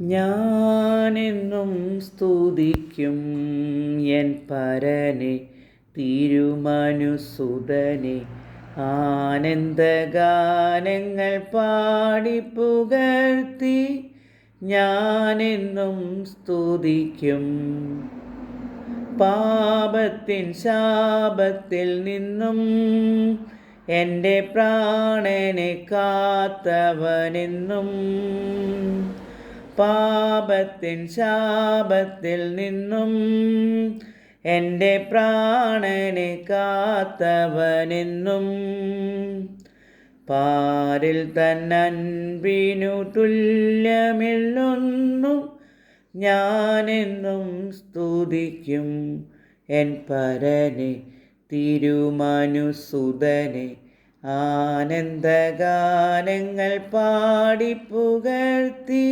ഞാനെന്നും സ്തുതിക്കും എൻ പരനെ തിരുമനുസുതനെ. ആനന്ദഗാനങ്ങൾ പാടിപ്പുകഴ്ത്തി ഞാനെന്നും സ്തുതിക്കും. പാപത്തിൻ ശാപത്തിൽ നിന്നും എന്റെ പ്രാണനെ കാത്തവനെന്നും പാപത്തിൻ ശാപത്തിൽ നിന്നും എന്റെ പ്രാണനെ കാത്തവനെന്നും പാരിൽ തന്നൻപിനു തുല്യമില്ലൊന്നും ഞാനെന്നും സ്തുതിക്കും. എൻ പരനെ തിരുമനുസുതനെ ആനന്ദഗാനങ്ങൾ പാടിപ്പുകഴ്ത്തി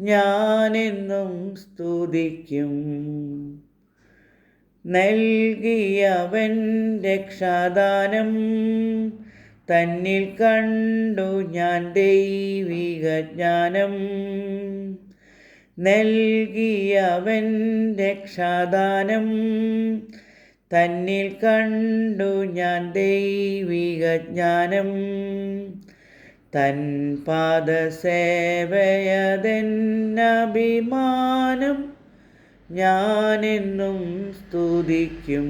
ഞാനെന്നും സ്തുതിക്കും. നൽകിയവൻ രക്ഷാദാനം തന്നിൽ കണ്ടു ഞാൻ ദൈവിക ജ്ഞാനം. നൽകിയവൻ രക്ഷാദാനം തന്നിൽ കണ്ടു ഞാൻ ദൈവിക ജ്ഞാനം. തൻ പാദസേവയതെന്നഭിമാനം ഞാനെന്നും സ്തുതിക്കും.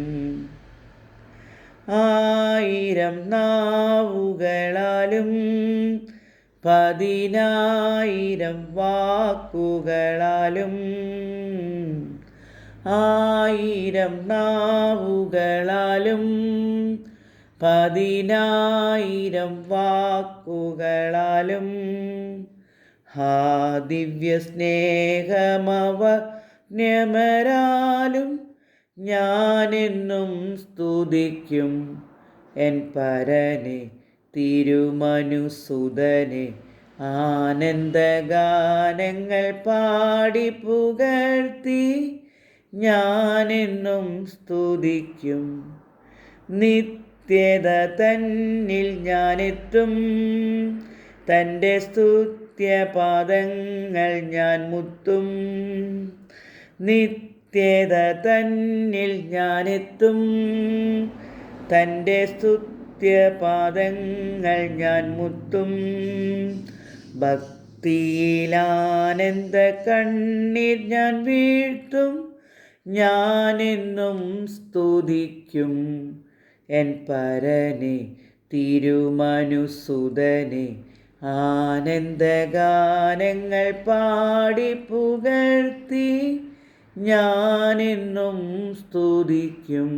ആയിരം നാവുകളാലും പതിനായിരം വാക്കുകളാലും ആയിരം നാവുകളാലും പതിനായിരം വാക്കുകളാലും ഹാ ദിവ്യ സ്നേഹമവ ഞമരാലും ഞാനെന്നും സ്തുതിക്കും. എൻ പരനെ തിരുമനുസുതനെ ആനന്ദഗാനങ്ങൾ പാടി പുകഴ്ത്തി ഞാനെന്നും സ്തുതിക്കും. നിത്യത തന്നിൽ ഞാനെത്തും. തന്റെ സ്തുത്യപാദങ്ങൾ ഞാൻ മുത്തും. നിത്യത തന്നിൽ ഞാനെത്തും. തന്റെ സ്തുത്യപാദങ്ങൾ ഞാൻ മുത്തും. ഭക്തിയിലാനന്ദ കണ്ണീർ ഞാൻ വീഴ്ത്തും. ഞാനെന്നും സ്തുതിക്കും. എൻ പരനെ തിരുമനുസുതനെ ആനന്ദഗാനങ്ങൾ പാടി പുകഴ്ത്തി ഞാനെന്നും സ്തുതിക്കും.